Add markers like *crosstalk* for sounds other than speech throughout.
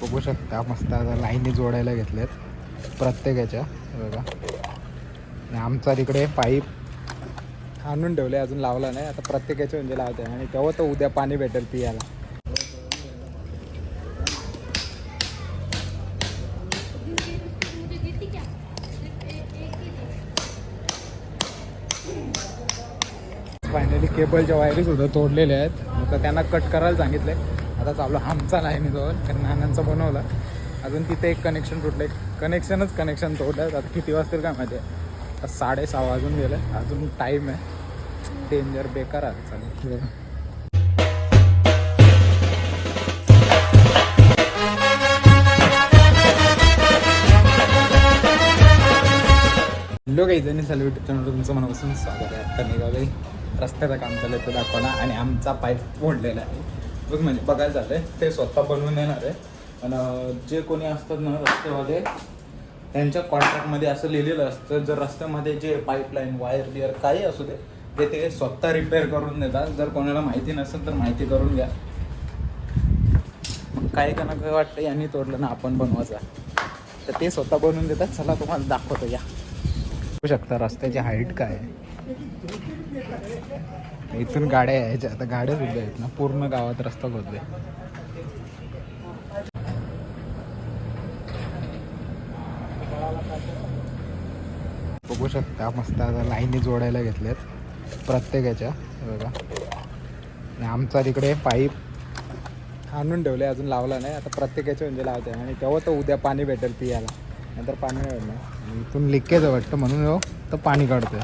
बघू शकता मस्त आता लाईनी जोडायला घेतल्यात प्रत्येकाच्या बघा. आणि आमचा तिकडे पाईप आणून ठेवले अजून लावला नाही आता प्रत्येकाचे म्हणजे लावते आणि तेव्हा तर उद्या पाणी भेटेल पियाला. फायनली केबलच्या वायरी सुद्धा तोडलेल्या आहेत. आता त्यांना कट करायला सांगितले आता चालू आमचा नाही जवळ कारण नानांचा बनवला. अजून तिथे एक कनेक्शन तुटलं. कनेक्शनच कनेक्शन तोडलं. आता किती वाजतील काय माहिती आहे. आता साडेसहा वाजून गेलं. अजून टाईम आहे. डेंजर बेकार आहे चालेल हॅलो काही जणी चालू युट्यूब चॅनल तुमचं मनापासून स्वागत आहे. आता निघालोय. रस्त्याचं काम चालू आहे ते दाखवला. आणि आमचा पाईप फोडलेला आहे. बघ म्हणजे बघायला चाललंय. ते स्वतः बनवून येणार आहे. आणि जे कोणी असतात ना रस्त्यामध्ये त्यांच्या कॉन्ट्रॅक्टमध्ये असं लिहिलेलं असतं जर रस्त्यामध्ये जे पाईपलाईन वायर बियर काही असू दे ते ते स्वतः रिपेअर करून देतात. जर कोणाला माहिती नसेल तर माहिती करून घ्या. मग काय का ना काय वाटतं यांनी तोडलं ना आपण बनवायचा. तर ते स्वतः बनवून देतात. चला तुम्हाला दाखवतो या. शकता रस्त्याची हाईट काय आहे. इथून गाड्या यायच्या. आता गाड्या सुद्धा आहेत ना. पूर्ण गावात रस्ता खोदले बघू शकता मस्त आता लाईनी जोडायला घेतल्यात. प्रत्येकाच्या. बघा. आणि आमचा तिकडे पाईप आणून ठेवले अजून लावला नाही. आता प्रत्येकाचे म्हणजे लावते आणि तेव्हा तर उद्या पाणी भेटेल पियाला. नंतर पाणी नाही भेटणार. इथून लिकेज वाटतं म्हणून हो तर पाणी काढतोय.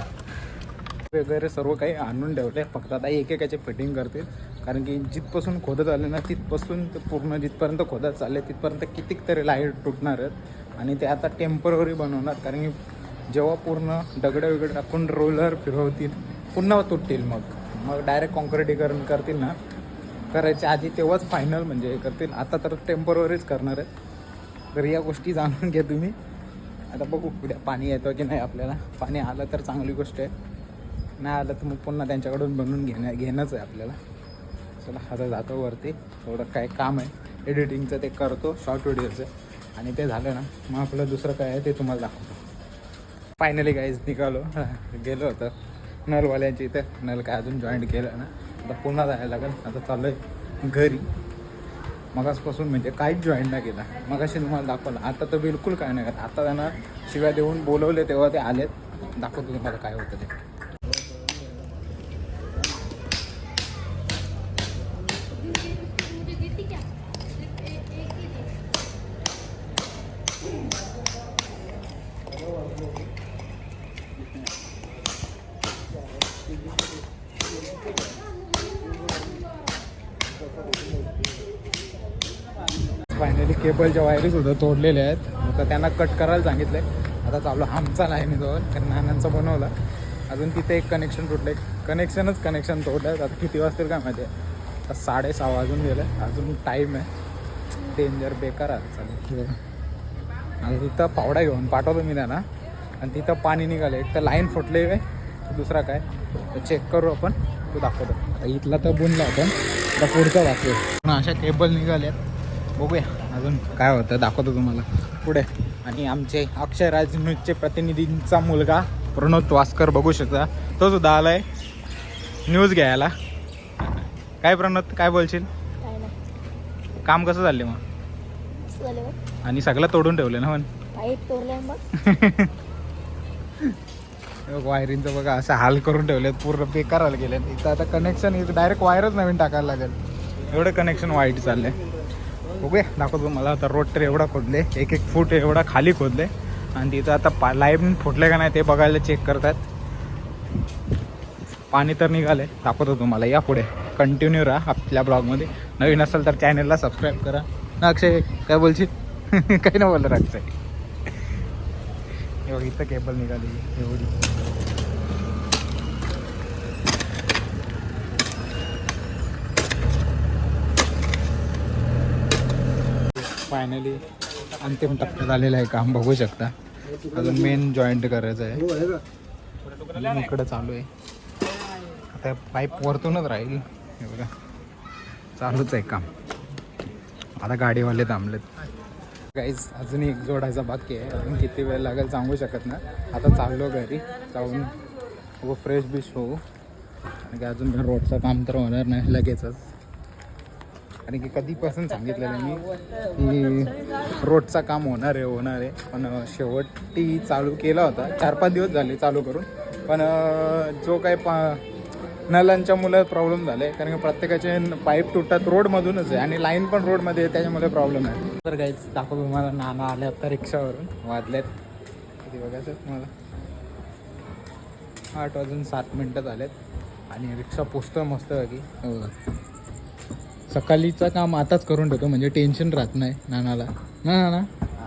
वगैरे सर्व काही आणून ठेवले फक्त आता एकेकाचे फिटिंग करतील. कारण की जिथपासून खोदत आले ना तिथपासून ते पूर्ण जिथपर्यंत खोदत चालले तिथपर्यंत कितीक तरी लाइट तुटणार आहेत. आणि ते आता टेंपररी बनवणार. कारण की जेव्हा पूर्ण दगडं वगैरे टाकून रोलर फिरवतील पुन्हा तुटतील मग. मग डायरेक्ट कॉन्क्रिटीकरण करतील ना. करायच्या आधी तेव्हाच फायनल म्हणजे हे करतील. आता तर टेम्पररीच करणार आहेत. तर या गोष्टी जाणून घ्या तुम्ही. आता बघू उद्या पाणी येतं की नाही आपल्याला. पाणी आलं तर चांगली गोष्ट आहे. नाही आलं तर मग पुन्हा त्यांच्याकडून बनवून घेण्या घेणंच आहे आपल्याला. चला आता जातो वरती. थोडं काय काम आहे. एडिटिंगचं ते करतो शॉर्ट व्हिडिओचं आणि ते झालं ना मग आपलं दुसरं काय आहे ते तुम्हाला दाखवतो. फायनली काहीच निघालो. *laughs* गेलो होतं. नलवाल्यांची इथं. नल काय अजून जॉईंट केलं ना. आता पुन्हा जायला लागेल. आता चालू आहे घरी. मगासपासून म्हणजे काहीच जॉईन नाही केला. मगाशी तुम्हाला दाखवलं. आता तर बिलकुल काय नाही करत. आता त्यांना शिव्या देऊन बोलवले तेव्हा ते आलेत. दाखवतो तुम्हाला काय होतं ते. फायनली केबलच्या वायरी सुद्धा तोडलेल्या आहेत. आता त्यांना कट करायला सांगितले आता चालू आमचा नाही जवळ कारण नानांचा बनवला. अजून तिथे एक कनेक्शन तुटलं. कनेक्शनच कनेक्शन तोडलं आता किती वाजतील काय माहिती आहे. आता साडेसहा वाजून गेलं. अजून टाईम आहे. डेंजर बेकार आहे चालेल आणि तिथं पावडा घेऊन पाठवतो मी त्यांना. आणि तिथं पाणी निघालं एक तर लाईन फुटले आहे दुसरा काय? चेक करू आपण. तो दाखवतो. इथला तर बुनला आपण. आता पुढचा दाखवू पण अशा केबल निघाल्यात. बघूया अजून काय होतं दाखवतो तुम्हाला. पुढे. आणि आमचे अक्षय राज न्यूजचे प्रतिनिधींचा मुलगा प्रणोद वास्कर बघू शकता. तो सुद्धा आलाय. न्यूज घ्यायला. काय प्रणोद काय बोलशील? काम कसं मग? झालं बघ. आणि सगळं तोडून ठेवलं ना पण वायरिंगचं बघा असं हाल करून ठेवलेत. पूर्ण बेकार केले इथं आता कनेक्शन इथं डायरेक्ट वायरच नवीन टाकायला लागेल. एवढं कनेक्शन वाईट चाललंय. बघूया. दाखवतो मला आता रोड तर एवढा खोदले. एक एक फूट एवढा खाली खोदले. आणि तिथं आता पा लाईन फुटले का नाही ते बघायला चेक करतात. पाणी तर निघाले दाखवतो तुम्हाला. या पुढे. कंटिन्यू राहा आपल्या ब्लॉगमध्ये नवीन असेल तर चॅनलला सबस्क्राईब करा. ना अक्षय काय बोलशील? *laughs* काही नाही बोलणार अक्षय. इथं केबल निघाली. एवढी. फायनली अंतिम टप्प्यात आलेलं आहे काम. बघू शकता. अजून मेन जॉईंट करायचं आहे. अजून इकडं चालू आहे. आता पाईप वरतूनच राहील. हे बघा. चालूच आहे काम. आता गाडीवाले थांबलेत. काहीच अजून एक जोडायचा बाकी आहे. अजून किती वेळ लागेल सांगू शकत ना आता चाललो घरी. जाऊन व फ्रेश बिश होऊ. आणि की अजून रोडचं काम तर होणार नाही लगेचच. आणि की कधीपासून सांगितलेलं मी की रोडचं काम होणार आहे होणार आहे. पण शेवटी चालू केला होता. चार पाच दिवस झाले चालू करून. पण जो काही पा नलांच्या मुलं प्रॉब्लेम झाले कारण की प्रत्येकाचे पाईप तुटतात रोडमधूनच आहे आणि लाईन पण रोडमध्ये आहे त्याच्यामुळे प्रॉब्लेम आहे. तर काहीच दाखवतो तुम्हाला नाना आले आता रिक्षावरून. वाजल्यात किती बघायचं तुम्हाला? आठ वाजून सात मिनटं झालेत. आणि रिक्षा पोचतो मस्त की हो. सकाळीचं काम आताच करून ठेवतो म्हणजे टेन्शन राहत नाही नानाला. ना नाना?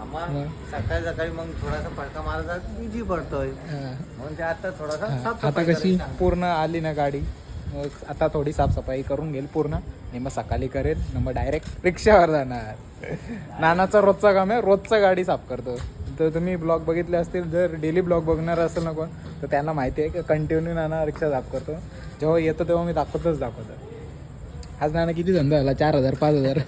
मग सकाळी सकाळी मग थोडासा फडका मारायचा बिजी पडतोय. म्हणून ते आता थोडासा आता कशी. पूर्ण आली ना गाडी मग आता थोडी साफसफाई करून घेईल पूर्ण. आणि मग सकाळी करेल मग डायरेक्ट रिक्षावर जाणार. नानाचा रोजचा काम आहे रोजचा गाडी साफ करतो. तर तुम्ही ब्लॉग बघितले असतील जर डेली ब्लॉग बघणार असेल ना कोण तर त्यांना माहिती आहे की कंटिन्यू नाना रिक्षा साफ करतो. जेव्हा येतो तेव्हा मी दाखवतच दाखवतो. आज नाना किती धंदा झाला? चार हजार पाच हजार.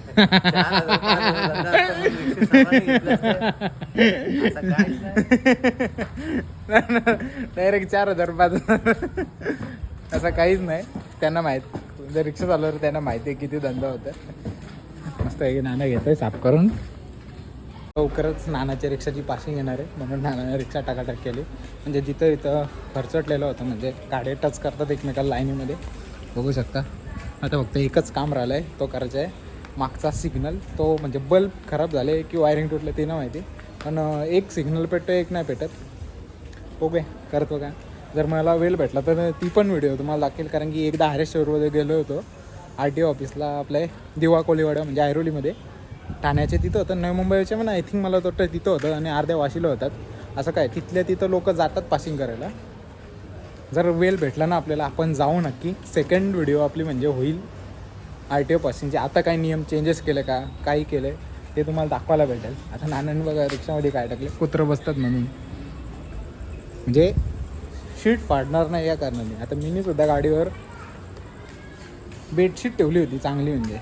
डायरेक्ट चार हजार पाच हजार. असं काहीच नाही. त्यांना माहीत. जर रिक्षा चालवलं त्यांना माहिती आहे किती धंदा होता मस्त आहे नाना घेतोय साफ करून. लवकरच नानाच्या रिक्षाची पासिंग येणार आहे. म्हणून नानाने रिक्षा टाकाटाक केली. म्हणजे जिथं इथं खर्चटलेलं होतं म्हणजे गाड्या टच करतात एकमेकाला लाईनीमध्ये. बघू शकता. आता फक्त एकच काम राहिलं आहे तो करायचा आहे मागचा सिग्नल तो म्हणजे बल्ब खराब झाले की वायरिंग तुटलं ते नाही माहिती. पण एक सिग्नल पेटतो एक नाही पेटत. ओके करतो का? जर मला वेळ भेटला तर ती पण व्हिडिओ तुम्हाला दाखवेल कारण की एकदा हरेश्वरमध्ये गेलो होतो. आर टी ओ ऑफिसला आपल्या दिवा कोलीवाडा म्हणजे ऐरोलीमध्ये. ठाण्याचे तिथं होतं नवी मुंबईचे पण आय थिंक मला वाटतं तिथं होतं आणि अर्ध्या वाशीला होतात. असं काय तिथल्या तिथं लोक जातात पासिंग करायला. जर वेळ भेटला ना आपल्याला आपण जाऊ नक्की. सेकंड व्हिडिओ आपली म्हणजे होईल आर टी ओ पासिंगचे आता काही नियम चेंजेस केले का काही केले ते तुम्हाला दाखवायला भेटेल. आता नानांनी बघा रिक्षामध्ये काय टाकले. कुत्रं बसतात म्हणून. म्हणजे शीट फाडणार नाही या कारणाने. आता मीनी सुद्धा गाडीवर बेडशीट ठेवली होती चांगली म्हणजे.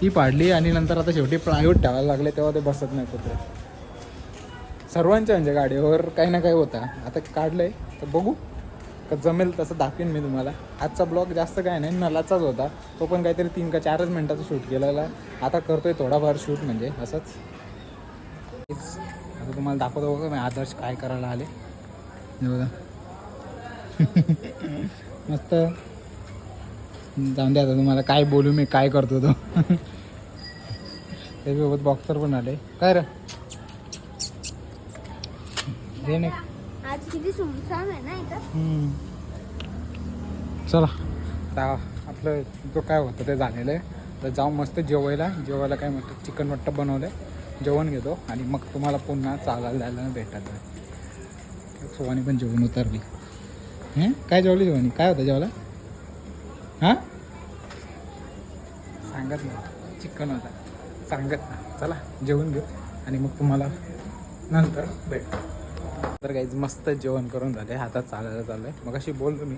ती पाडली आणि नंतर आता शेवटी प्लायवूड ठेवायला लागले तेव्हा ते बसत नाही कुत्रे. सर्वांच्या म्हणजे गाडीवर काही ना काही होता. आता काढलंय. तर बघू. का जमेल तसं दाखवेन मी तुम्हाला. आजचा ब्लॉग जास्त काय नाही नलाचाच होता. तो पण काहीतरी तीन का चारच मिनटाचा शूट केलेला. आता करतोय थोडाफार शूट म्हणजे असंच. आता तुम्हाला दाखवतो बघा मी आदर्श काय करायला आले. हे बघा. *laughs* मस्त. जाऊन द्या आता तुम्हाला काय बोलू मी काय करतो तो. *laughs* त्याच्यासोबत बॉक्सर पण आले. काय रे? नाही आज किती सुमसाम आहे ना इथं? हम्म. चला. आता आपलं जो काय होतं ते झालेलं आहे. तर जाऊन मस्त जेवायला. जेवायला काय म्हणतात चिकन मट्ट बनवलं आहे जेवण घेतो. आणि मग तुम्हाला पुन्हा चालायला जायला भेटत आहे सोवानी पण जेवण उतरली. हं? काय जेवली जेवणी काय होतं जेवायला? हां? सांगत नाही चिकन होता. सांगत ना चला जेवून घेऊ. आणि मग तुम्हाला नंतर भेटतो तर काहीच मस्त जेवण करून झाले. हातात चालायला चाललं आहे मग अशी बोलतो मी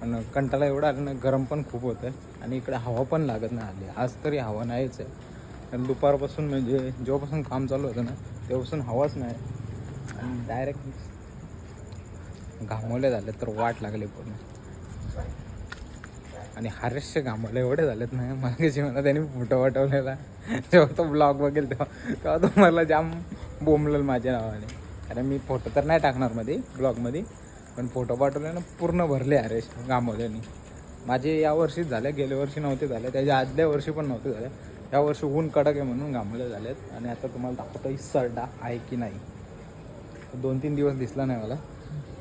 पण कंटाळा एवढा आला ना गरम पण खूप होतं आणि इकडे हवा पण लागत नाही आली आज तरी हवा नाहीच आहे. कारण दुपारपासून म्हणजे जेव्हापासून काम चालू होतं ना तेव्हापासून हवाच नाही. आणि डायरेक्ट घामवले झाले तर वाट लागली पूर्ण. आणि हरेशचे घामवले एवढे झालेत ना मागे जेव्हा त्याने फोटो पाठवलेला. जेव्हा तो ब्लॉग बघेल तेव्हा तेव्हा तो मला जाम बोंबलेल माझ्या नावाने. कारण मी फोटो तर नाही टाकणार मध्ये ब्लॉगमध्ये पण फोटो पाठवले ना पूर्ण भरले अरे घामवल्याने माझे या वर्षीच झाले गेल्या वर्षी नव्हते झाले त्याच्या आदल्या वर्षी पण नव्हते झाले. या वर्षी ऊन कडक आहे म्हणून घामवले झालेत. आणि आता तुम्हाला दाखवतो ही सरडा आहे की नाही. दोन तीन दिवस दिसला नाही मला.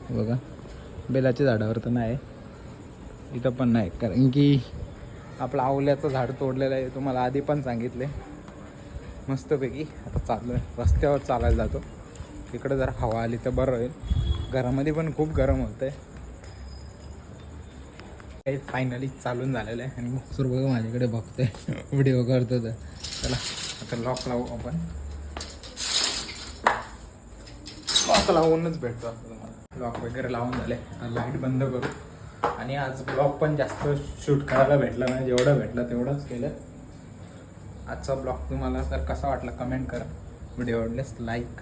बघा बेलाच्या झाडावर तर नाही. इथं पण नाही कारण की आपलं आवल्याचं झाड तोडलेलं आहे. तुम्हाला आधी पण सांगितले. मस्तपैकी आता चाललो आहे रस्त्यावर चालायला जातो. इकडं जर हवा आली तर बरं होईल. घरामध्ये पण खूप गरम होतं आहे काही फायनली चालून झालेलं आहे आणि मग बघा माझ्याकडे बघतोय. व्हिडिओ करतो तर. चला आता लॉक लावू आपण. लॉक लावूनच भेटतो आता तुम्हाला. लॉक वगैरे लावून झाले. आता लाइट बंद करू. आणि आज ब्लॉग पण जास्त शूट करायला भेटला नाही. जेवढं भेटलं तेवढंच केलं. आजचा ब्लॉग तुम्हाला तर कसा वाटला कमेंट करा. व्हिडिओ आवडल्यास लाईक